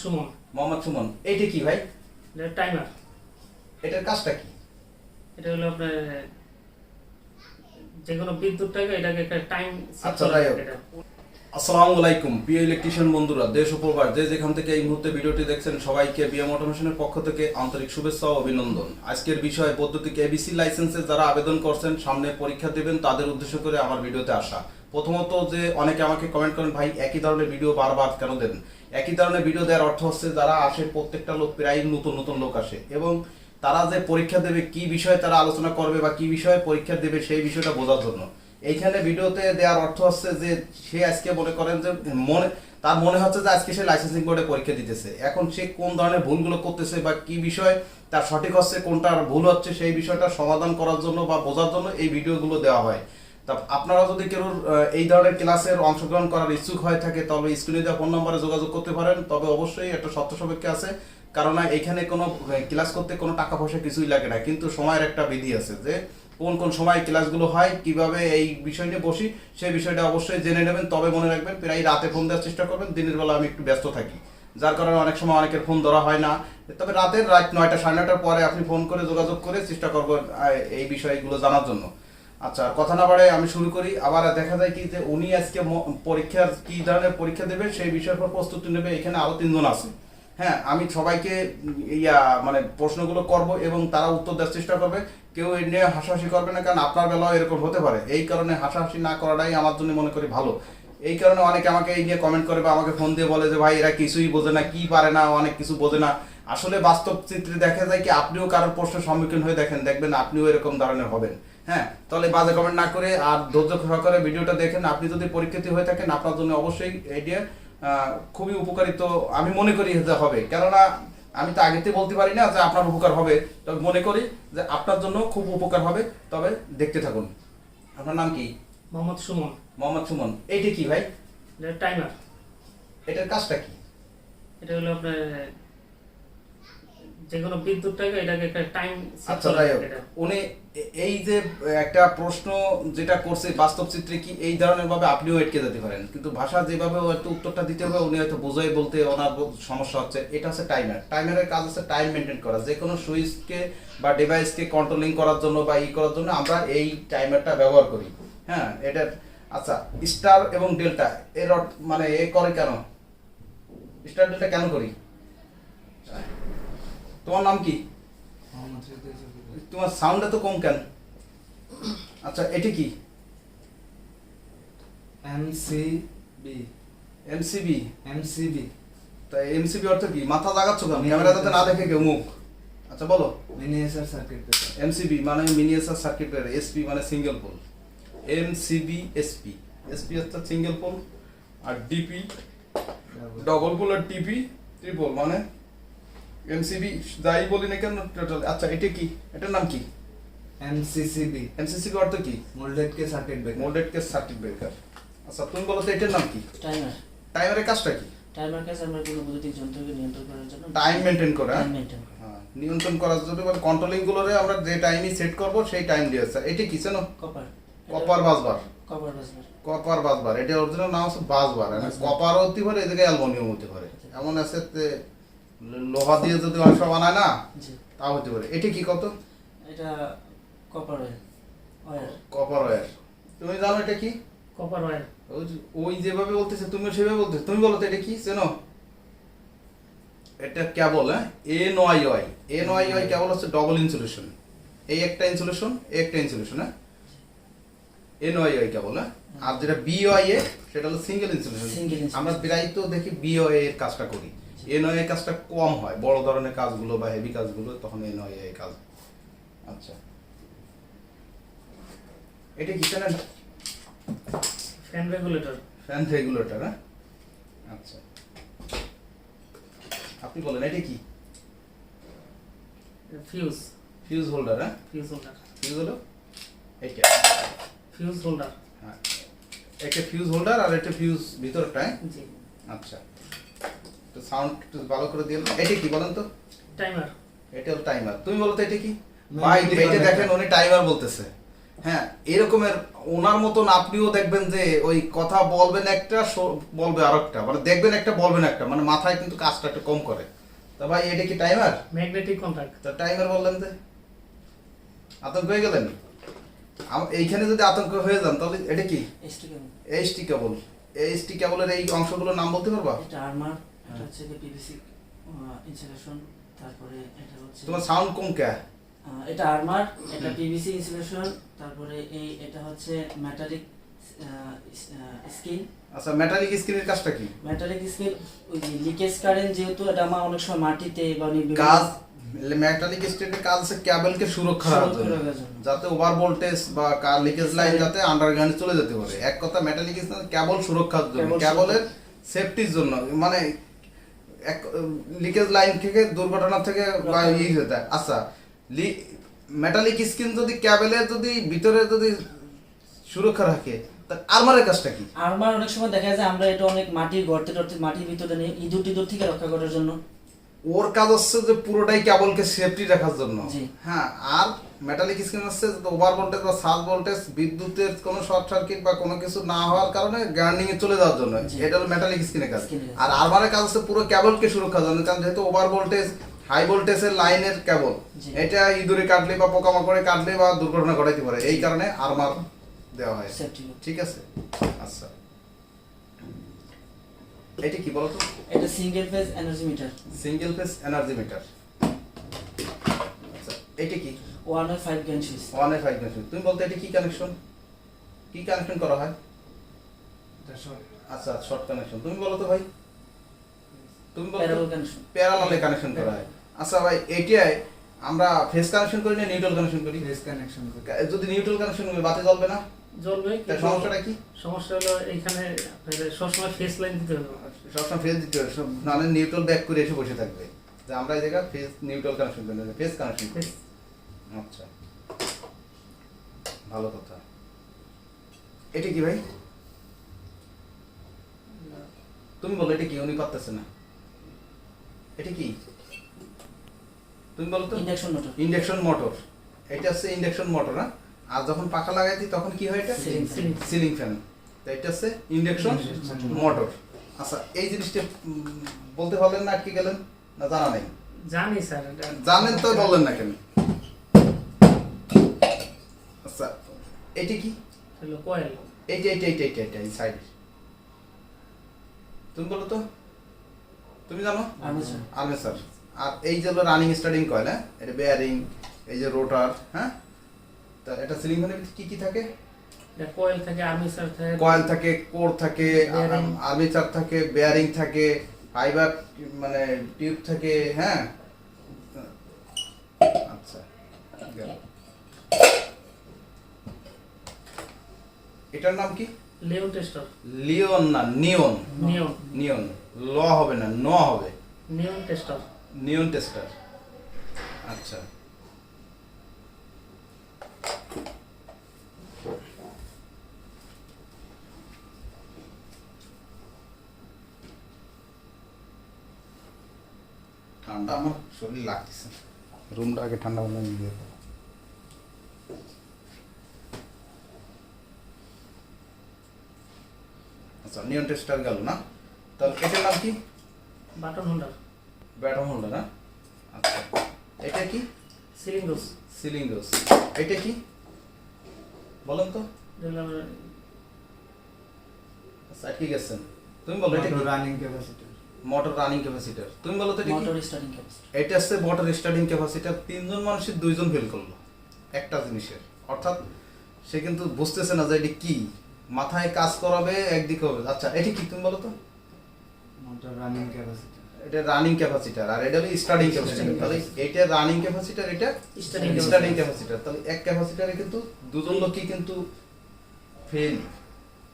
সুমন। মোহাম্মদ সুমন। এইটা কি ভাই? এটা টাইমার। এটার কাজটা কি? এটা হলো আপনার যে কোনো বিদ্যুৎটাকে এটাকে একটা টাইম আচ্ছা, আসসালামু আলাইকুম প্রিয় ইলেকট্রিশিয়ান বন্ধুরা দেশ ও প্রবাস। যে যেখান থেকে এই মুহূর্তে ভিডিওটি দেখছেন সবাইকে বিএম অটোমেশনের পক্ষ থেকে আন্তরিক শুভেচ্ছা ও অভিনন্দন। আজকের বিষয় বৈদ্যুতিক এবিসি লাইসেন্সে যারা আবেদন করছেন সামনে পরীক্ষা দেবেন তাদের উদ্দেশ্য করে আমার ভিডিওতে আসা। প্রথমত যে অনেকে আমাকে কমেন্ট করেন ভাই একই ধরনের ভিডিও বারবার কেন দেন? একই ধরনের ভিডিও দেওয়ার অর্থ হচ্ছে যারা আসে, প্রত্যেকটা লোক প্রায় নতুন নতুন লোক আসে। এবং তারা যে পরীক্ষা দেবে, কি বিষয়ে তারা আলোচনা করবে বা কি বিষয়ে পরীক্ষা দেবে, সেই বিষয়টা বোঝার জন্য। এইখানে ভিডিওতে দেওয়ার অর্থ হচ্ছে যে, সে আজকে মনে করেন যে, মনে, তার মনে হচ্ছে যে, আজকে সে লাইসেন্সিং বোর্ডে পরীক্ষা দিতেছে। এখন সে কোন ধরনের ভুলগুলো করতেছে বা কি বিষয় তার সঠিক হচ্ছে কোনটা ভুল হচ্ছে, সেই বিষয়টা সমাধান করার জন্য বা বোঝার জন্য এই ভিডিওগুলো দেওয়া হয়। তা আপনারা যদি কেউ এই ধরনের ক্লাসের অংশগ্রহণ করার ইচ্ছুক হয়ে থাকে তবে স্ক্রিনে দেওয়া ফোন নম্বরে যোগাযোগ করতে পারেন। তবে অবশ্যই একটা শর্ত সাপেক্ষে আছে, কারণ এখানে কোনো ক্লাস করতে কোনো টাকা পয়সা কিছুই লাগে না। কিন্তু সময়ের একটা বিধি আছে যে, কোন কোন সময় ক্লাসগুলো হয়, কীভাবে এই বিষয় নিয়ে বসি, সেই বিষয়টা অবশ্যই জেনে নেবেন। তবে মনে রাখবেন, প্রায় রাতে ফোন দেওয়ার চেষ্টা করবেন, দিনের বেলা আমি একটু ব্যস্ত থাকি। যার কারণে অনেক সময় অনেকের ফোন ধরা হয় না। তবে রাতের রাত নয়টা সাড়ে নয়টার পরে আপনি ফোন করে যোগাযোগ করে চেষ্টা করবেন এই বিষয়গুলো জানার জন্য। আচ্ছা কথা না বাড়ে আমি শুরু করি। আবার দেখা যায় কি যে উনি আজকে পরীক্ষার কি ধরনের পরীক্ষা দেবে সেই বিষয়ের উপর প্রস্তুতি নেবে। এখানে আরও তিনজন আছে। হ্যাঁ আমি সবাইকে ইয়া মানে প্রশ্নগুলো করব এবং তারা উত্তর দেওয়ার চেষ্টা করবে। কেউ এ নিয়ে হাসাহাসি করবে না, কারণ আপনার বেলাও এরকম হতে পারে। এই কারণে হাসাহাসি না করাটাই আমার জন্য মনে করি ভালো। এই কারণে অনেকে আমাকে এই নিয়ে কমেন্ট করে বা আমাকে ফোন দিয়ে বলে যে, ভাই, এরা কিছুই বোঝে না, কি পারে না, অনেক কিছু বোঝে না। আসলে বাস্তব চিত্রে দেখা যায় কি, আপনিও কারোর প্রশ্নের সম্মুখীন হয়ে দেখেন, দেখবেন আপনিও এরকম ধরনের হবেন। হ্যাঁ তাহলে বাজে কমেন্ট না করে আর ধৈর্য সহকারে ভিডিওটা দেখেন। আপনি যদি পরীক্ষিত হয়ে থাকেন আপনার জন্য অবশ্যই এটি খুবই উপকারিত। আমি মনে করি যে হবে। কেননা আমি তো আগেতে বলতে পারি না যে আপনার উপকার হবে। তবে মনে করি যে আপনার জন্য খুব উপকার হবে। তবে দেখতে থাকুন। আপনার নাম কি? মোহাম্মদ সুমন। মোহাম্মদ সুমন। এইটা কি ভাই? এটা টাইমার এটার কাজটা কি? এটা হলো আপনার যে কোনো বিদ্যুৎটাকে এটাকে একটা টাইম আচ্ছা যাই উনি এই যে একটা প্রশ্ন যেটা করছে বাস্তব চিত্রে কি এই ধরনের ভাবে আপনিও এটকে যেতে পারেন? কিন্তু ভাষা যেভাবে হয়তো উত্তরটা দিতে হবে উনি হয়তো বোঝাই বলতে ওনার সমস্যা হচ্ছে। এটা হচ্ছে টাইমার টাইমারের কাজ হচ্ছে টাইম মেনটেন করা। যে কোনো সুইচকে বা ডিভাইসকে কন্ট্রোলিং করার জন্য বা ই করার জন্য আমরা এই টাইমারটা ব্যবহার করি। হ্যাঁ এটা আচ্ছা স্টার এবং ডেল্টা এর মানে এ করে কেন? স্টার ডেল্টা কেন করি? তোমার নাম কি? তোমার সাউন্ডটা তো কম কেন? আচ্ছা এটি কি? এমসিবি এমসিবি এমসিবি তা এমসিবি অর্থ কি? মাথা লাগাচ্ছ কেন? ক্যামেরা যাতে না দেখে কেউ মুখ। আচ্ছা বলো। মিনিয়েচার সার্কিট ব্রেকার এমসিবি মানে মিনিয়েচার সার্কিট ব্রেকার এসপি মানে single pole MCB SP SP হচ্ছে সিঙ্গেল পোল আর ডিপি ডবল পোল আর টিপি ট্রিপল মানে এমসিবি যাই বলি না কেন টোটাল আচ্ছা এটা কি? এটার নাম কি? এমসিসিবি। এমসিসিবি অর্থ কি? Moulded case circuit breaker moulded case circuit breaker আচ্ছা তুমি বলো তো এটার নাম কি? টাইমার টাইমারের কাজটা কি? টাইমার কাজ আমরা কোনো বৈদ্যুতিক যন্ত্রকে নিয়ন্ত্রণ করার জন্য টাইম মেনটেন করা টাইম মেনটেন করা। হ্যাঁ, নিয়ন্ত্রণ করার জন্য মানে কন্ট্রোলিং গুলোরে আমরা যে টাইমই সেট করব সেই টাইম দিয়ে আছে এটা কি জানো? Copper copper busbar copper busbar copper busbar এটা অরিজিনাল নাম হচ্ছে বাসবার কপার হতে পারে এদিকে অ্যালুমিনিয়াম হতে পারে এমন আছে যে লোহা দিয়ে যদি অনেক বানায় না তা হতে পারে। এটা কি কত? এটা কপার ওয়ার কপার ওয়্যার তুমি জানো এটা কি? কপার ওয়্যার ওই যেভাবে বলতেছে তুমি সেভাবে বলতেছে তুমি বলো তো এটা কি? চেনো? এটা কেবল হ্যাঁ? N Y Y N Y Y cable হচ্ছে ডবল ইনসুলেশন এই একটা ইনসুলেশন এই একটা ইনসুলেশন হ্যাঁ? এন ওয়াই ওয়াই কেবল হ্যাঁ? আর যেটা বি ওয়াই এ সেটা হলো সিঙ্গেল ইনসুলেশন আমরা প্রায় তো দেখি বি ওয়াই এর কাজটা করি। এন ওয়াই কাজটা কম হয়। বড় ধরনের কাজগুলো বা হেভি কাজগুলো তখন এন ওয়াই এর কাজ। আচ্ছা। এটা কি জানেন ফ্যান রেগুলেটর। ফ্যান রেগুলেটর হ্যাঁ? আচ্ছা। আপনি বলেন এটা কি? ফিউজ ফিউজ হোল্ডার হ্যাঁ? ফিউজ হোল্ডার ফিউজ হলো? এইটা। ফিউজ হোল্ডার হ্যাঁ। একটা ফিউজ হোল্ডার আর একটা ফিউজ ভিতরটা হ্যাঁ? জি। আচ্ছা। তো সাউন্ড একটু ভালো করে দিয়ে এটা কি বলেন তো? টাইমার এটা হলো টাইমার তুমি বলো তো এটা কি? ভাই এটা এটা দেখেন উনি টাইমার বলতেছে। হ্যাঁ এরকমের ওনার মতন আপনিও দেখবেন যে ওই কথা বলবেন একটা বলবে আর একটা মানে দেখবেন একটা বলবেন একটা। মানে মাথায় কিন্তু কাজটা একটু কম করে। তা ভাই এটা কি টাইমার ম্যাগনেটিক কন্ট্যাক্ট তা টাইমার বললেন যে। আতঙ্ক হয়ে গেলেন? আম- এইখানে যদি আতঙ্ক হয়ে যান তাহলে এটা কি? এইচটি কেবল এইচটি কেবলের এই অংশগুলোর নাম বলতে পারবা? এটা আর্মার এটা হচ্ছে কি পিভিসি ইনসুলেশন তারপরে এটা হচ্ছে তোমার সাউন্ড কম কে? এটা আর্মার এটা পিভিসি ইনসুলেশন তারপরে এই এটা হচ্ছে মেটালিক স্কিন আচ্ছা মেটালিক স্ক্রিনের কাজটা কি? মেটালিক স্কিন ওই যে লিকেজ কারেন্ট যেহেতু এটা আমার অনেক সময় মাটিতে বা কাজ মেটালিক কাজ হচ্ছে কেবলকে সুরক্ষা রাখার সুরক্ষা জন্য। যাতে ওভার ভোল্টেজ বা কার লিকেজ লাইন যাতে আন্ডারগ্রাউন্ডে চলে যেতে পারে। এক কথা মেটালিক কেবল সুরক্ষার জন্য। কেবল কেবলের সেফটির জন্য। মানে এক লিকেজ লাইন থেকে দুর্ঘটনা থেকে। ই হতে আচ্ছা মেটালিক স্কিন যদি ক্যাবেলে যদি ভিতরে যদি সুরক্ষা রাখে তা আর্মারের কাজটা কি আরমার অনেক সময় দেখা যায় আমরা এটা অনেক মাটির গর্তে টর্তে মাটির ভিতরে নিয়ে ইঁদুর টিঁদুর থেকে রক্ষা করার জন্য ওর কাজ হচ্ছে যে পুরোটাই কেবলকে সেফটি রাখার জন্য। হ্যাঁ আর মেটালিক স্ক্রিন হচ্ছে ওভার ভোল্টেজ বা সাব ভোল্টেজ বিদ্যুতের কোনো শর্ট সার্কিট বা কোনো কিছু না হওয়ার কারণে গ্রাউন্ডিং এ চলে যাওয়ার জন্য। এটা হলো মেটালিক স্ক্রিনের কাজ। আর আর্মারের কাজ হচ্ছে পুরো কেবলকে সুরক্ষার জন্য। কারণ যেহেতু ওভার ভোল্টেজ হাই ভোল্টেজের লাইনের কেবল এটা ইঁদুরে কাটলে বা পোকামাকড়ে কাটলে বা দুর্ঘটনা ঘটাইতে পারে। এই কারণে আর্মার দেওয়া হয়। ঠিক আছে? আচ্ছা। এটা কি বলতো? এটা single phase energy meter single phase energy meter আচ্ছা এটা কি? ওয়ান আর ফাইভ গ্যান সুইচ ওয়ানের ফাইভ তুমি বলতে এটা কি কানেকশন কি কানেকশন করা হয়? এটা short। আচ্ছা শর্ট কানেকশন তুমি বলো তো ভাই। তুমি বলো প্যারালালে কানেকশন করা হয়। আচ্ছা ভাই এইটাই আমরা ফেস কানেকশন করি না নিউট্রাল কানেকশন করি? Phase কানেকশন করি। যদি নিউট্রাল কানেকশন করি বাতি জ্বলবে না? জ্বলবে তার সমস্যাটা কি? সমস্যা হলো এইখানে সবসময় ফেস লাইন দিতে হবে সবসময় ফেস দিতে হবে সব নাহলে নিউট্রাল ব্যাক করে এসে বসে থাকবে। যে আমরা এই ফেস নিউট্রাল কানেকশন করি ফেস কানেকশন করি আচ্ছা। ভালো কথা। এটা কি ভাই? তুমি বলো এটা কি? উনি পারতেছে না। এটা কি? তুমি বলো তো। ইন্ডাকশন মোটর ইন্ডাকশন মোটর এটা হচ্ছে ইন্ডাকশন মোটর না? আর যখন পাখা লাগাইতি তখন কি হয় এটা? সিলিং ফ্যান তো এটা হচ্ছে ইন্ডাকশন মোটর। আচ্ছা এই জিনিসটা বলতে পারলেন না আটকে গেলেন? না জানা নেই? জানি স্যার জানেন তো বললেন না। কেন? আচ্ছা এটা কি? কয়েল এইটা এইটা এইটা এইটা এইটা এই সাইড তুমি বলো তো। তুমি জানো? আর্মেচার আর্মেচার আর এই যে রানিং স্টার্টিং কয়েল হ্যাঁ? এটা বেয়ারিং এই যে রোটার হ্যাঁ? তা এটা সিলিং ফ্যানের ভিতরে কি কি থাকে? কয়েল থাকে আর্মিচার থাকে। কয়েল থাকে কোর থাকে. আর্মেচার থাকে বেয়ারিং থাকে ফাইবার মানে টিউব থাকে হ্যাঁ? আচ্ছা এটার নাম কি? লিওন টেস্টার লিওন না নিয়ন নিয়ন নিয়ন ল হবে না ন হবে। নিয়ন টেস্টার নিয়ন টেস্টার আচ্ছা। ঠান্ডা আমার শরীর লাগতেছে। রুমটা আগে ঠান্ডা হলে দিয়ে। আচ্ছা নিয়ন টেস্টার গেল না? তাহলে এটার নাম কি? বাটন হোল্ডার ব্যাটম হোল্ডার না আচ্ছা এটা কি? সিলিং সিলিন্ডোস সিলিং ডোজ এটা কি? বলেন তো। আচ্ছা কি গেছেন। তুমি বলো এটা কি? Motor running capacitor। Motor running capacitor তুমি বলো তো মোটর স্টার্টিং ক্যাপাসিটি এটা হচ্ছে মোটর স্টার্টিং ক্যাপাসিটার তিনজন মানুষের দুইজন ফেল করল একটা জিনিসের। অর্থাৎ সে কিন্তু বুঝতেছে না যে এটি কি। মাথায় কাজ করাবে একদিকে হবে। আচ্ছা এটা কি তুমি বলো তো? Motor running capacitor। এটা রানিং ক্যাপাসিটার আর এটা হলো স্টার্টিং ক্যাপাসিটার তাহলে এটা রানিং ক্যাপাসিটার এটা স্টার্টিং ক্যাপাসিটার তাহলে এক ক্যাপাসিটারে কিন্তু দুজন লোকই কিন্তু ফেল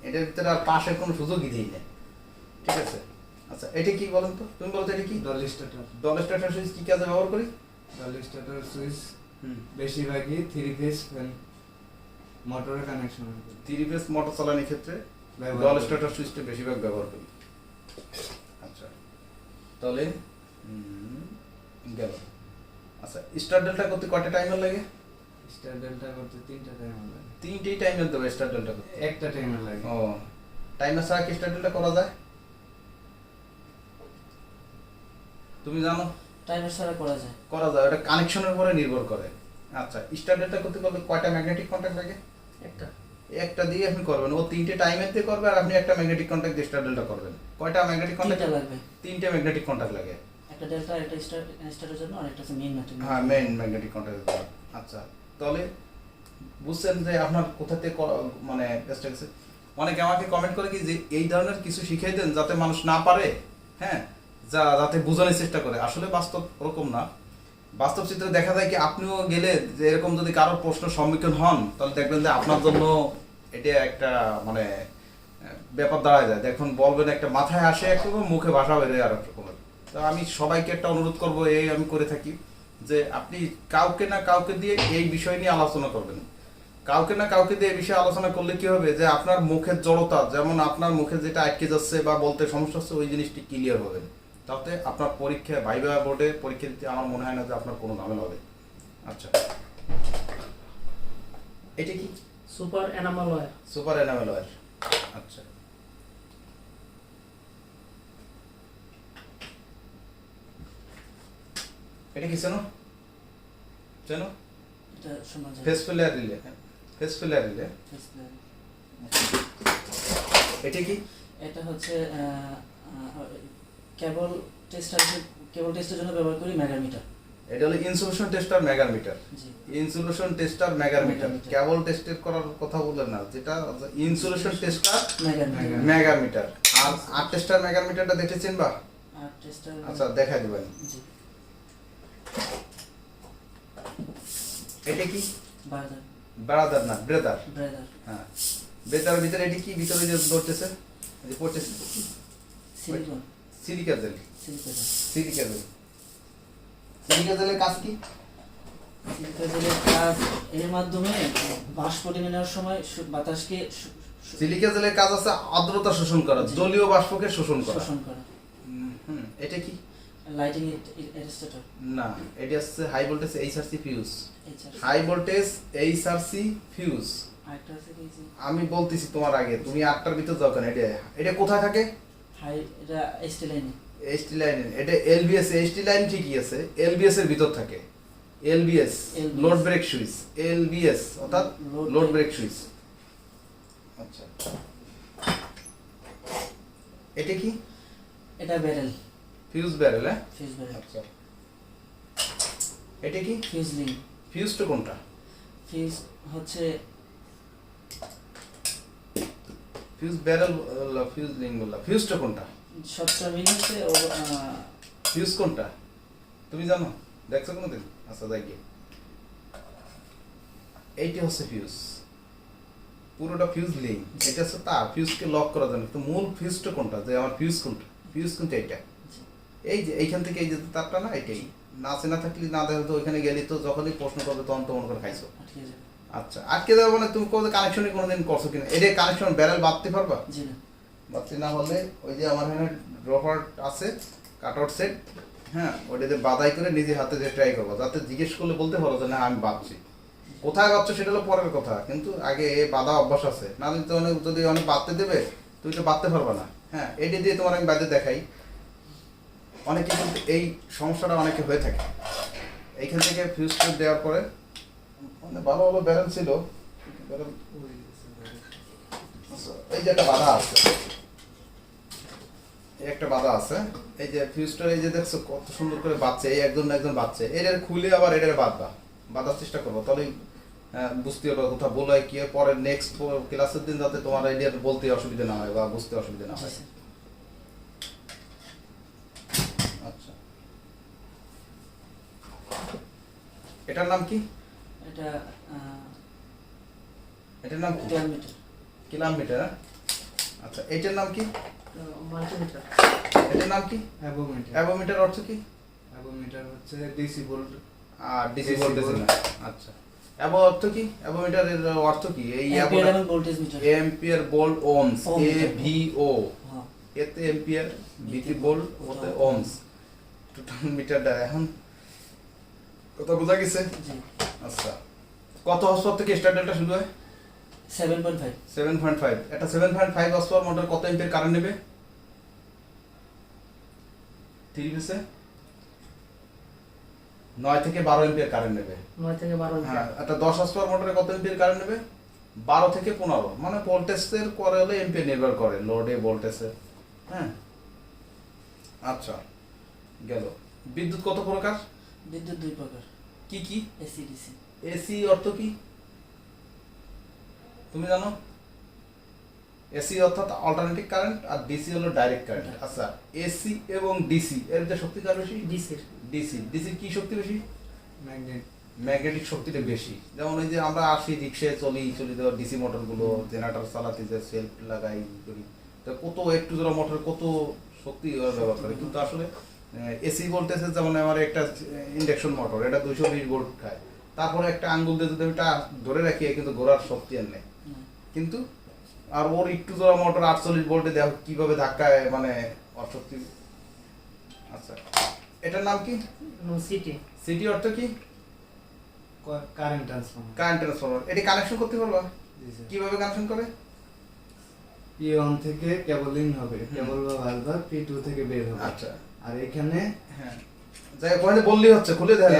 এটার ভিতরে আর পাশের কোনো সুযোগই দিই না ঠিক আছে? আচ্ছা এটা কি বলেন তো? তুমি বলতে এটা কি? Dolly starter। DOL starter switch কি কাজে ব্যবহার করি? Dolly starter সুইচ হুম বেশিরভাগই থ্রি ফেজ মোটরের কানেকশন থ্রি ফেজ মোটর চালানোর ক্ষেত্রে ডল। স্টার্টার সুইচটা বেশিরভাগ ব্যবহার করি। আচ্ছা। তাহলে গেল। আচ্ছা স্টার্টারটা করতে কয়টা টাইমার লাগে? স্টার ডেল্টা করতে তিনটা টাইমার লাগে। তিনটেই টাইমের দেবে স্টার ডেল্টা করতে। একটা টাইমার লাগে। ও টাইমার ছাড়া কি স্টার ডেল্টা করা যায়? তুমি জানো? টাইমার ছাড়া করা যায়। করা যায় ওটা কানেকশনের উপরে নির্ভর করে। আচ্ছা স্টার ডেল্টা করতে গেলে কয়টা ম্যাগনেটিক কন্ট্যাক্ট লাগে? একটা। একটা দিয়ে আপনি করবেন। ও তিনটে টাইমের দিয়ে করবে আর আপনি একটা ম্যাগনেটিক কন্ট্যাক্ট দিয়ে স্টার ডেল্টা করবেন। কয়টা ম্যাগনেটিক কন্ট্যাক্ট লাগবে। তিনটে ম্যাগনেটিক কন্ট্যাক্ট লাগে। একটা ডেল্টা একটা স্টার স্টারের জন্য আর একটা মেইন ম্যাটার হ্যাঁ মেইন ম্যাগনেটিক কন্ট্যাক্ট আচ্ছা তাহলে বুঝছেন যে আপনার কোথা থেকে মানে হয়েছে? অনেকে আমাকে কমেন্ট করে কি যে এই ধরনের কিছু শিখিয়ে দেন যাতে মানুষ না পারে? হ্যাঁ যা যাতে বোঝানোর চেষ্টা করে। আসলে বাস্তব ওরকম না। বাস্তব চিত্রে দেখা যায় কি, আপনিও গেলে যে এরকম যদি কারও প্রশ্ন সম্মুখীন হন, তাহলে দেখবেন যে আপনার জন্য এটা একটা মানে ব্যাপার দাঁড়ায় যায়। দেখুন, বলবেন একটা মাথায় আসে একরকম, মুখে ভাষা বেরোয় আর রকমের তো আমি সবাইকে একটা অনুরোধ করব, এই আমি করে থাকি যে আপনি কাউকে না কাউকে দিয়ে এই বিষয় নিয়ে আলোচনা করবেন। কাউকে না কাউকে দিয়ে এই বিষয়ে আলোচনা করলে কি হবে? যে আপনার মুখের জড়তা, যেমন আপনার মুখে যেটা আটকে যাচ্ছে বা বলতে সমস্যা হচ্ছে, ওই জিনিসটি ক্লিয়ার হবে। তাতে আপনার পরীক্ষা ভাইবা বোর্ডে পরীক্ষা দিতে আমার মনে হয় না যে আপনার কোনো ঝামেলা হবে। আচ্ছা। এটা কি? Super enamel wire super enamel wire আচ্ছা। এটা কি চেনো? চেনো? এটা শোনা যায়। Phase failure relay phase failure relay এটা কি? এটা হচ্ছে কেবল টেস্টার কেবল টেস্টের জন্য ব্যবহার করি মেগামিটার এটা হলো insulation tester megameter insulation tester megameter cable টেস্টের করার কথা বললেন না যেটা ইনসুলেশন টেস্টার মেগামিটার মেগামিটার আর আর টেস্টার মেগামিটারটা দেখেছেন বা? আর টেস্টার আচ্ছা দেখাই দিবেন। জি। এটা কি? বার্দার। ব্রাদার না ব্রেদার। ব্রেদার। হ্যাঁ। বেতার ভিতরে এটি কি ভিতরে যে ধরতেছে? যে পড়তেছে। Silicon silica gel. Silica gel. Silica জেলের কাজ কি? সিলিকনের কাজ এর মাধ্যমে বাষ্প টেনে নেওয়ার সময় বাতাসকে সিলিকা জেলের কাজ আছে আর্দ্রতা শোষণ করা জলীয় বাষ্পকে শোষণ করা। শোষণ করা। হুম, এটা কি? লাইটিং অ্যারেস্টেটর না এটা হচ্ছে high voltage HRC fuse high voltage HRC fuse আমি বলতেছি তোমার আগে তুমি আটটার ভিতর যাও কেন? এটা এটা কোথায় থাকে? হাই এটা এসটি লাইনে এইচটি লাইন এটা এলবিএস এইচটি লাইন ঠিকই আছে। এলবিএস এর ভিতর থাকে। LBS load break switch LBS অর্থাৎ লোড ব্রেক সুইচ আচ্ছা। এটা কি? এটা ব্যারেল ফিউজ ব্যারেল হ্যাঁ? ফিউজ ব্যারেল আচ্ছা। এটা কি? ফিউজ লিং ফিউজটা কোনটা? ফিউজ হচ্ছে ফিউজ ব্যারেল ফিউজ লিং বললাম ফিউজটা কোনটা? সবটা মিলিয়েছে ও ফিউজ কোনটা? তুমি জানো? দেখছ কোনো দিন আচ্ছা যাই গিয়ে এইটা হচ্ছে ফিউজ পুরোটা ফিউজ লিঙ্ক এটা হচ্ছে তার ফিউজকে লক করা জন্য। তো মূল ফিউজটা কোনটা? যে আমার ফিউজ কোনটা? ফিউজ কোনটা এটা এই যে এইখান থেকে এই যে তারটা না এটাই। না চেনা থাকলে না দেখা তো ওইখানে গেলি তো যখনই প্রশ্ন করবে তখন তো মনে করে খাইছো। ঠিক যাবে। আচ্ছা আটকে যাবে মানে তুমি কোনো কানেকশনই কোনোদিন করছ কিনা? এটা কানেকশন ব্যারেল বাঁধতে পারবা? জি না। বাচ্চা না হলে ওই যে আমার এখানে ড্রপার আছে কাটআউট সেট হ্যাঁ ওইটাতে বাদাই করে নিজে হাতে দিয়ে ট্রাই করব। যাতে জিজ্ঞেস করলে বলতে পারো যে না আমি বাঁধছি কোথায় বাঁধছো সেটা হলো পরের কথা কিন্তু আগে এ বাধা অভ্যাস আছে। না তো অনেক যদি অনেক বাঁধতে দেবে তুই তো বাঁধতে পারবে না। হ্যাঁ এটা দিয়ে তোমার আমি বাদে দেখাই। অনেকে কিন্তু এই সমস্যাটা অনেকে হয়ে থাকে। এইখান থেকে ফিউজ দেওয়ার পরে মানে ভালো ভালো ব্যালেন্স ছিল। এই যে একটা বাধা আছে। একটা বাধা আছে। এই যে ফিউজটার এই যে দেখছ কত সুন্দর করে বাচ্চা এই একজন না একজন বাচ্চা এটার খুলে আবার এটার বাঁধবা বাঁধার চেষ্টা করব তাহলে বুঝতে পারব কোথাও বলে কি হয়, পরে নেক্সট ক্লাসের দিন যাতে তোমার আইডিয়া বলতে অসুবিধা না হয় বা বুঝতে অসুবিধা না হয়। আচ্ছা। এটার নাম কি? এটা এটার নাম কি? কিলোমিটার। কিলোমিটার? আচ্ছা এটার নাম কি? মাল্টিমিটার। এটার নাম কি? অ্যাবোমিটার অ্যাবোমিটার অর্থ কি? অ্যাবোমিটার হচ্ছে ডিসি ভোল্ট আর ডিসি DC ভোল্টেজ না আচ্ছা। অ্যাবো অর্থ কি? অ্যাবোমিটারের অর্থ কি? এই ampere ampere volt ohms Ohm A V O হ্যাঁ। এতে এম্পিয়ার বিটি ভোল্ট ওতে ওহমস টোটাল মিটারটা এখন কথা বোঝা গেছে? জি। আচ্ছা। কত হসপার থেকে স্টার ডেল্টা শুরু হয়? Seven point five seven point five একটা ফাইভ হসপার মোটর কত এমপির কারেন্ট নেবে? থ্রি ফেসে নয় থেকে বারো এমপির কারেন্ট নেবে। নয় থেকে বারো হ্যাঁ একটা দশ হসপার মোটরে কত এমপির কারেন্ট নেবে? বারো থেকে পনেরো। মানে ভোল্টেজের করে হলে এমপি নির্ভর করে লোডে ভোল্টেজে হ্যাঁ। আচ্ছা গেল। বিদ্যুৎ কত প্রকার? বিদ্যুৎ দুই প্রকার। কি কি? এসি ডিসি এসি অর্থ কি? তুমি জানো? এসি অর্থাৎ অল্টারনেটিভ কারেন্ট আর ডিসি হলো ডাইরেক্ট কারেন্ট আচ্ছা এসি এবং ডিসি এর যে শক্তি কার বেশি? ডিসি ডিসির কি শক্তি বেশি? ম্যাগনেট ম্যাগনেটিক শক্তিটা বেশি। যেমন ওই যে আমরা আসি রিক্সায় চলি চলি দেওয়া ডিসি মোটরগুলো জেনারেটর চালাতে যে সেলফ লাগাই করি। তো কত একটু জোড়া মোটর কত শক্তি ব্যবহার করে। কিন্তু আসলে এসি ভোল্টেজের যেমন আমার একটা ইন্ডাকশন মোটর এটা দুশো বিশ ভোল্ট খায়। তারপরে একটা আঙ্গুল দিয়ে যদি আমি ধরে রাখি কিন্তু ঘোরার শক্তি আর নেই। কিন্তু আর ওর একটু জোড়া মোটর আটচল্লিশ ভোল্টে দেখো কীভাবে ধাক্কায় মানে অশক্তি? আচ্ছা এটার নাম কি? সিটি সিটি অর্থ কি? কারেন্ট ট্রান্সফর্মার কারেন্ট ট্রান্সফরমার এটি কানেকশন করতে পারবা? কীভাবে কানেকশন করে? পি ওয়ান থেকে কেবলিং হবে। কেবল বা ভালভার পি টু থেকে বের হবে। আচ্ছা। আর এখানে হ্যাঁ। যাই হোক, বললেই হচ্ছে খুলে আর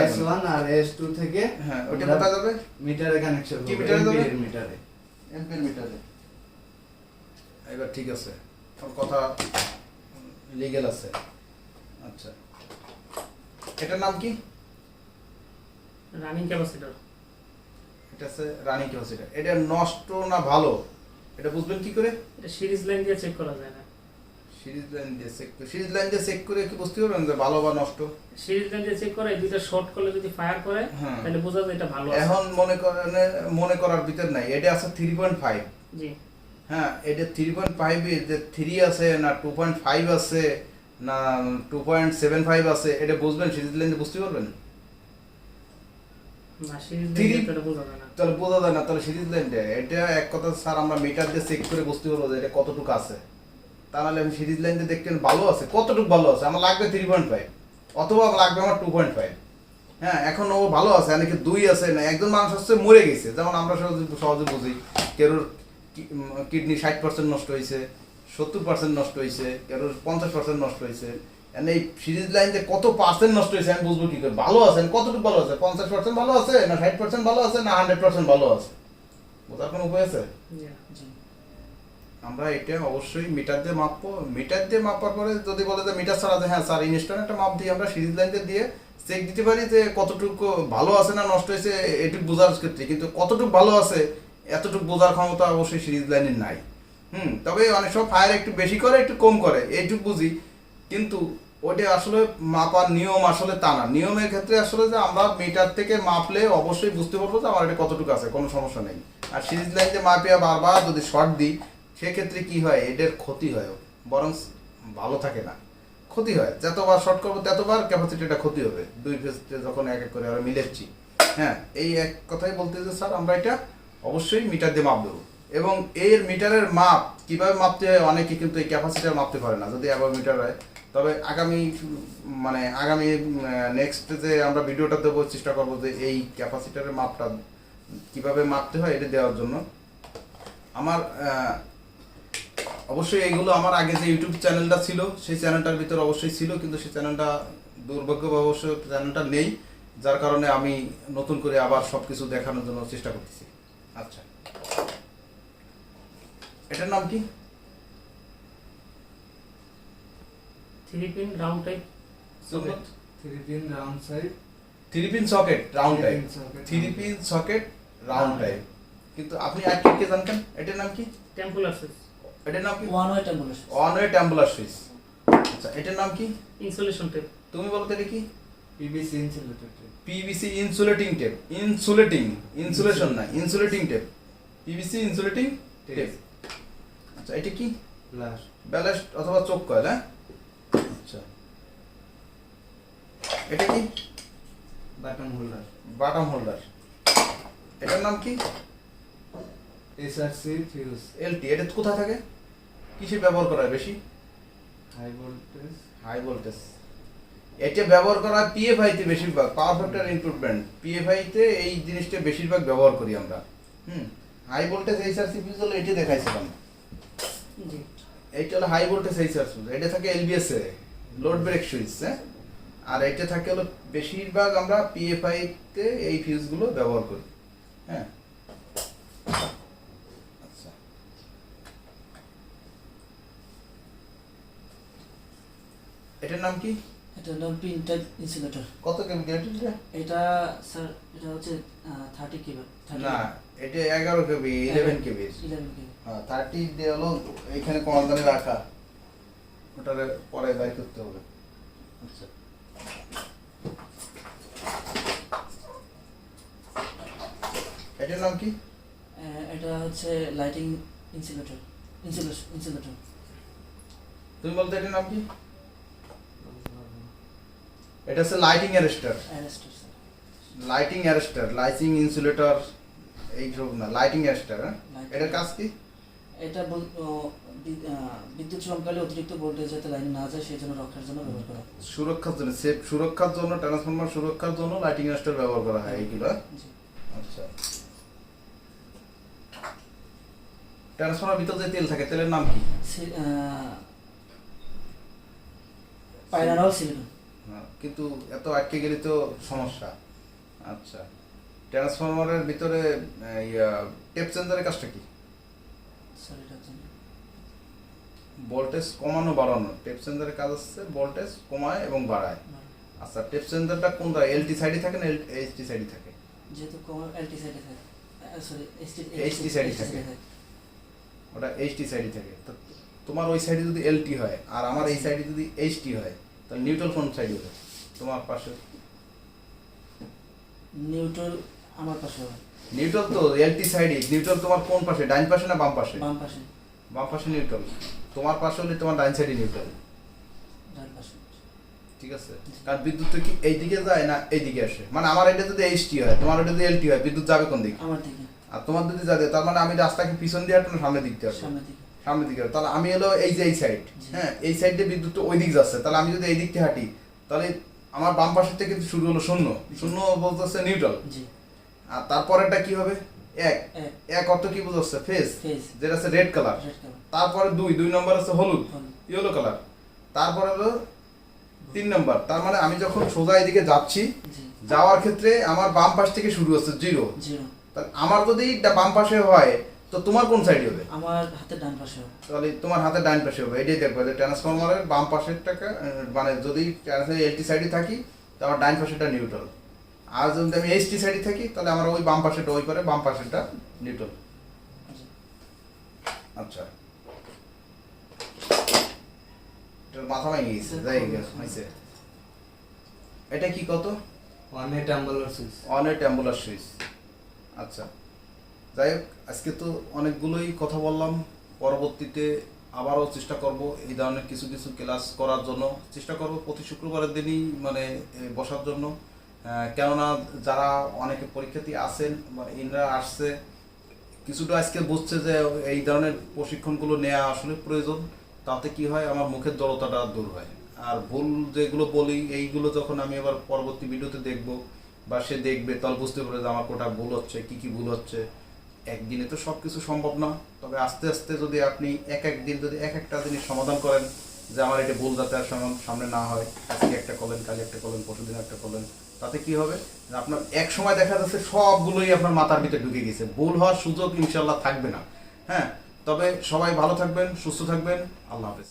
থেকে হ্যাঁ কোথায় যাবে? মিটারে কানেকশন কি মিটারে যাবে? মিটারে। মিটারে। এবার ঠিক আছে ওর কথা লিগেল আছে। আচ্ছা। এটার নাম কি? রানিং ক্যাপাসিটর এটা আছে রানী ক্যাপাসিটার এটা নষ্ট না ভালো? এটা বুঝবেন কি করে? এটা সিরিজ লাইন দিয়ে চেক করা যায় না। সিরিজ লাইন দিয়ে চেক করে সিরিজ লাইন দিয়ে চেক করে কি বুঝতে পারবেন যে ভালো বা নষ্ট? সিরিজ লাইন দিয়ে চেক করে দুইটা শর্ট করলে যদি ফায়ার করে হ্যাঁ। তাহলে বোঝা যায় এটা ভালো এখন মনে করেন মনে করার ভিতর নাই। এটা আছে থ্রি পয়েন্ট ফাইভ জি। হ্যাঁ এটা থ্রি পয়েন্ট ফাইভ যে থ্রি আছে না টু পয়েন্ট ফাইভ আছে না টু পয়েন্ট সেভেন ফাইভ আছে এটা বুঝবেন? সিরিজ লাইন বুঝতে পারবেন? লাইন দিয়ে তো এটা বোঝা যায় না। তাহলে বোঝা যায় না তাহলে সিরিজ লাইনটা এটা এক কথা স্যার আমরা মিটার দিয়ে চেক করে বুঝতে পারব যে এটা কতটুকু আছে। তা নাহলে আমি সিরিজ লাইন দিয়ে দেখতেন ভালো আছে, কতটুকু ভালো আছে? আমার লাগবে থ্রি পয়েন্ট ফাইভ অথবা লাগবে আমার টু পয়েন্ট ফাইভ হ্যাঁ এখন ও ভালো আছে নাকি দুই আছে? না, একজন মানুষ হচ্ছে মরে গেছে। যেমন আমরা সহজে সহজে বুঝি, কেরোর কিডনি ষাট পার্সেন্ট নষ্ট হয়েছে, সত্তর পার্সেন্ট নষ্ট হয়েছে, কেরোর পঞ্চাশ পার্সেন্ট নষ্ট হয়েছে। এই সিরিজ লাইন যে কত পার্সেন্ট নষ্ট হয়েছে আমি বুঝব কি করে? ভালো আছে কতটুকু ভালো আছে? পঞ্চাশ পার্সেন্ট ভালো আছে, না ষাট পার্সেন্ট ভালো আছে, না হান্ড্রেড পার্সেন্ট ভালো আছে? বোঝার কোনো উপায় আছে? আমরা এটা অবশ্যই মিটার দিয়ে মাপবো। মিটার দিয়ে মাপার পরে যদি বলে যে মিটার ছাড়া হ্যাঁ স্যার ইনস্ট্যান্ট একটা মাপ দিয়ে আমরা সিরিজ লাইন দিয়ে চেক দিতে পারি যে কতটুকু ভালো আছে না নষ্ট হয়েছে, এটুকু বোঝার ক্ষেত্রে। কিন্তু কতটুকু ভালো আছে, এতটুকু বোঝার ক্ষমতা অবশ্যই সিরিজ লাইনের নাই। হুম, তবে অনেক সময় ফায়ার একটু বেশি করে, একটু কম করে, এইটুকু বুঝি। কিন্তু ওটা আসলে মাপার নিয়ম আসলে তা না। নিয়মের ক্ষেত্রে আসলে যে আমরা মিটার থেকে মাপলে অবশ্যই বুঝতে পারব যে আমার এটা কতটুকু আছে, কোনো সমস্যা নেই। আর সিরিজ লাইন মাপিয়া বারবার যদি শর্ট দিই সেক্ষেত্রে কি হয়? এদের ক্ষতি হয়। বরং ভালো থাকে না। ক্ষতি হয়। যতবার শর্ট করব, ততবার ক্যাপাসিটিটা ক্ষতি হবে। দুই ফেজতে যখন এক এক করে আমরা মিলেছি হ্যাঁ এই এক কথাই বলতে যে, স্যার, আমরা এটা অবশ্যই মিটার দিয়ে মাপ দেবো। এবং এর মিটারের মাপ, কীভাবে মাপতে হয়, অনেকে কিন্তু এই ক্যাপাসিটার মাপতে পারে না। যদি অ্যাবার মিটার হয়, তবে আগামী মানে আগামী নেক্সট যে আমরা ভিডিওটা দেবো, চেষ্টা করব যে এই ক্যাপাসিটারের মাপটা কীভাবে মাপতে হয়, এটা দেওয়ার জন্য। আমার অবশ্যই এগুলো আমার আগে যে ইউটিউব চ্যানেলটা ছিল সেই চ্যানেলটার ভিতরে অবশ্যই ছিল কিন্তু সেই চ্যানেলটা দুর্ভাগ্যবশত অবশ্য চ্যানেলটা নেই যার কারণে আমি নতুন করে আবার সব কিছু দেখানোর জন্য চেষ্টা করতেছি। আচ্ছা। এটার নাম কি? Three pin round type socket three pin round side three pin socket round type socket, three round pin socket round type কিন্তু আপনি আর কি জানতেন? এটার নাম কি? টেম্পুলার সুইচ এটার নাম কি? One way tumbler one way tumbler switch আচ্ছা এটার নাম কি? ইনসুলেশন টেপ তুমি বলো তো এটা কি? PVC insulated PVC insulating tape insulating insulation না insulating tape PVC insulating tape আচ্ছা এটা কি? ব্লাশ ব্যালাস্ট অথবা চোখ কয়েল হ্যাঁ? আচ্ছা। এটা কি? বাটন হোল্ডার বাটাম হোল্ডার এটার নাম কি? এসআরসি ফিউজ এলটি এটা কোথায় থাকে? কিসে ব্যবহার করা হয় বেশি? হাই ভোল্টেজ হাই ভোল্টেজ এটা ব্যবহার করা পিএফআই তে বেশিরভাগ পাওয়ার ফ্যাক্টর ইমপ্রুভমেন্ট পিএফআই তে এই জিনিসটা বেশিরভাগ ব্যবহার করি আমরা। হুম? হাই ভোল্টেজ এইচআরসি ফিউজ হলো এটি দেখাইছিলাম। জি। এইটা হলো হাই ভোল্টেজ এইচআর ফিউজ এটা থাকে এলবিএস এ লোড ব্রেক সুইচ হ্যাঁ? আর এটা থাকে হলো বেশিরভাগ আমরা পিএফআই তে এই ফিউজগুলো ব্যবহার করি হ্যাঁ আচ্ছা এটার নাম কি? এটা নাম টাইপ ইনসুলেটর কত কেমন এটা এটা স্যার এটা হচ্ছে থার্টি কেবল না এটা এগারো কেবি ইলেভেন কেবি। ইলেভেন কেবল হ্যাঁ থার্টি দিয়ে হলো এখানে কমালদানে রাখা। ওটারে পরে বাই করতে হবে। আচ্ছা। এটার নাম কি? এটা হচ্ছে লাইটিং ইনসুলেটর ইনসুলেশন ইনসুলেটর তুমি বলতে এটার নাম কি? এটা হচ্ছে lighting arrester lighting arrester lighting insulator এই সব না লাইটিং অ্যারেস্টার এটার কাজ কি? এটা বিদ্যুৎ চমকালে অতিরিক্ত ভোল্টেজ যাতে লাইন না যায় সেই জন্য রক্ষার জন্য ব্যবহার করা হয়। সুরক্ষার জন্য সেফ সুরক্ষার জন্য ট্রান্সফরমার সুরক্ষার জন্য লাইটিং অ্যারেস্টার ব্যবহার করা হয় এইগুলো হ্যাঁ? আচ্ছা। ট্রান্সফরমার ভিতরে যে তেল থাকে তেলের নাম কি? Pyranol silicone. কিন্তু এত আটকে গেলে তো সমস্যা। আচ্ছা ট্রান্সফরমারের ভিতরে টেপ চেঞ্জারের কাজটা কি? ভোল্টেজ কমানো বাড়ানো। টেপ চেঞ্জারের কাজ হচ্ছে ভোল্টেজ কমায় এবং বাড়ায়। আচ্ছা টেপ চেঞ্জারটা কোনটা এলটি সাইডে থাকে না এইচটি সাইডে থাকে? যেহেতু কম এলটি সাইডে থাকে। সরি এসটি HT side এ থাকে। ওটা এইচটি সাইডে থাকে। তো তোমার ওই সাইডে যদি এলটি হয় আর আমার এই সাইডে যদি এইচটি হয় তাহলে নিউট্রাল কোন সাইড হবে তোমার পাশে। নিউট্রাল আমার পাশে নিউট্রাল তো এলটি সাইডে নিউট্রাল তোমার কোন পাশে? ডাইন পাশে না বাম পাশে? বাম পাশে। বাম পাশে নিউট্রাল তোমার পাশে হলে তোমার ডাইন সাইডে নিউট্রাল ডান পাশে ঠিক আছে? কারণ বিদ্যুৎ তো কি এইদিকে যায় না এইদিকে আসে? মানে আমার এটা যদি এইচটি হয় তোমার এটা যদি এলটি হয় বিদ্যুৎ যাবে কোন দিকে? আমার দিকে। আর তোমার যদি যাবে তার মানে আমি রাস্তাকে পিছন দিয়ে হাঁটবো না সামনের দিক দিয়ে হাঁটবো সামনের দিকে। সামনের দিকে তাহলে আমি হলো এই যে এই সাইড হ্যাঁ এই সাইডে বিদ্যুৎ ওই দিক যাচ্ছে। তাহলে আমি যদি এই দিক থেকে হাঁটি তাহলে আমার বাম পাশের থেকে শুরু হলো শূন্য। শূন্য বলতেছে নিউট্রাল আর তারপরেরটা কি হবে? এক। এক। অর্থ কি বুঝাচ্ছে? ফেজ যেটা আছে রেড কালার তারপরে দুই। দুই নম্বর আছে হলুদ। ইয়েলো কালার তারপরে হলো তিন নম্বর তার মানে আমি যখন সোজা এদিকে যাচ্ছি যাওয়ার ক্ষেত্রে আমার বাম পাশ থেকে শুরু হচ্ছে জিরো তাহলে আমার যদি বাম পাশে হয় তো তোমার কোন সাইডে হবে? আমার হাতের ডান পাশে হবে। তাহলে তোমার হাতে ডান পাশে হবে এটাই দেখবে। যে ট্রান্সফরমারের বাম পাশের টাকা মানে যদি এলটি সাইডে থাকি তো আমার ডান পাশেরটা নিউট্রাল আর যদি আমি এইচটি সাইডে থাকি তাহলে আমার ওই বাম পাশেরটা ওই করে বাম পাশেটা নিউট্রাল আচ্ছা। মাথা ভেঙে গেছে যাই গেছে। হয়েছে। এটা কি কত? One A tumbler switch on A tumbler switch আচ্ছা। যাই হোক, আজকে তো অনেকগুলোই কথা বললাম। পরবর্তীতে আবারও চেষ্টা করব এই ধরনের কিছু কিছু ক্লাস করার জন্য। চেষ্টা করব প্রতি শুক্রবারের দিনই মানে বসার জন্য। কেননা যারা অনেকে পরীক্ষার্থী আছেন বা ইনরা আসছে, কিছুটা আজকে বুঝছে যে এই ধরনের প্রশিক্ষণগুলো নেওয়া আসলে প্রয়োজন। তাতে কি হয়, আমার মুখের জড়তাটা দূর হয়। আর ভুল যেগুলো বলি, এইগুলো যখন আমি আবার পরবর্তী ভিডিওতে দেখব বা সে দেখবে, তাহলে বুঝতে পারবে যে আমার কোটা ভুল হচ্ছে, কি কি ভুল হচ্ছে। একদিনে তো সব কিছু সম্ভব না। তবে আস্তে আস্তে যদি আপনি এক এক দিন যদি এক একটা জিনিস সমাধান করেন, যে আমার এটা ভুল যাতে আর সামনে- না হয়, আজকে একটা করলেন কালি একটা করলেন পরশু দিন একটা করলেন, তাতে কি হবে? আপনার এক সময় দেখা যাচ্ছে সবগুলোই আপনার মাথার ভিতরে ঢুকে গেছে। ভুল হওয়ার সুযোগ ইনশাল্লাহ থাকবে না। হ্যাঁ? তবে সবাই ভালো থাকবেন, সুস্থ থাকবেন। আল্লাহ হাফেজ।